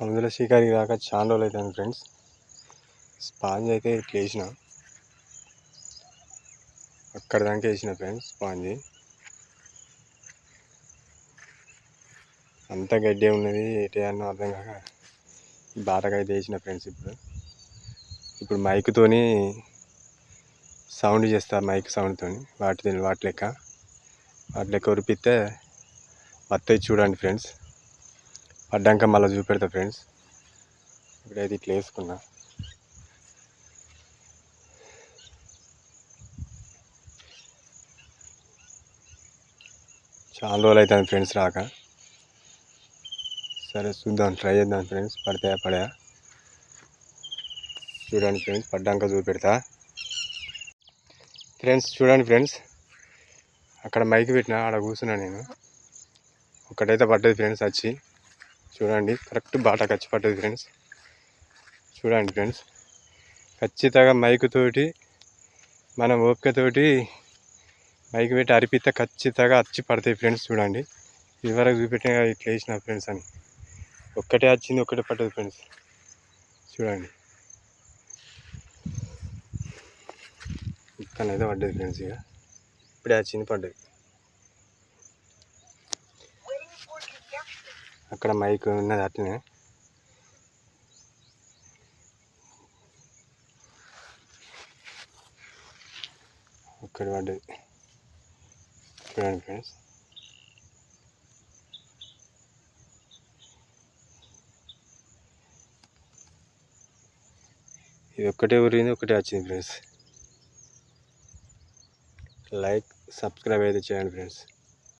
కముదల షికారి రాక చాలా రోజులు అవుతుంది ఫ్రెండ్స్. స్పాంజ్ అయితే ఇట్లా వేసిన. అక్కడ దాకా వేసిన ఫ్రెండ్స్ స్పాంజ్. అంత గడ్డి ఉన్నది ఎటే అన్నో అర్థం కాక బాటగా అయితే వేసిన ఫ్రెండ్స్ ఇప్పుడు. ఇప్పుడు మైక్తోని సౌండ్ చేస్తా మైక్ సౌండ్తోని వాటి వాటి లెక్క. వాటి లెక్క ఉరిపిస్తే వస్తాయి చూడండి ఫ్రెండ్స్. పడ్డాక మళ్ళీ చూపెడతా ఫ్రెండ్స్ ఇప్పుడైతే ఇట్లా వేసుకున్నా. చాలా రోజులు అవుతుంది ఫ్రెండ్స్ రాక. సరే చూద్దాం ట్రై చేద్దాం ఫ్రెండ్స్ పడతాయా పడయా? చూడండి ఫ్రెండ్స్ పడ్డాక చూపెడతా. ఫ్రెండ్స్ చూడండి ఫ్రెండ్స్ అక్కడ మైక్ పెట్టిన ఆడ కూర్చున్నా నేను. ఒకటైతే పడ్డది ఫ్రెండ్స్ వచ్చి చూడండి కరెక్ట్ బాటా ఖర్చు పడ్డది ఫ్రెండ్స్. చూడండి ఫ్రెండ్స్ ఖచ్చితంగా మైకుతోటి మనం మన ఓపికతోటి మైక్ పెట్టి అరిపితే ఖచ్చితంగా అచ్చి పడతాయి ఫ్రెండ్స్ చూడండి. ఇదివరకు చూపెట్టిన ఇట్లా వేసిన ఫ్రెండ్స్ అని. ఒక్కటే వచ్చింది ఒక్కటే పడ్డది ఫ్రెండ్స్. చూడండి. ఇక్కడ అయితే పడ్డది ఫ్రెండ్స్ ఇక. ఇప్పుడే వచ్చింది పడ్డది. అక్కడ మైక్ ఉన్నది అట్లనే ఇక్కడ పడ్డది చూడండి ఫ్రెండ్స్. ఇది ఒక్కటే ఊరింది ఒకటే వచ్చింది ఫ్రెండ్స్. లైక్ సబ్స్క్రైబ్ అయితే చేయండి ఫ్రెండ్స్.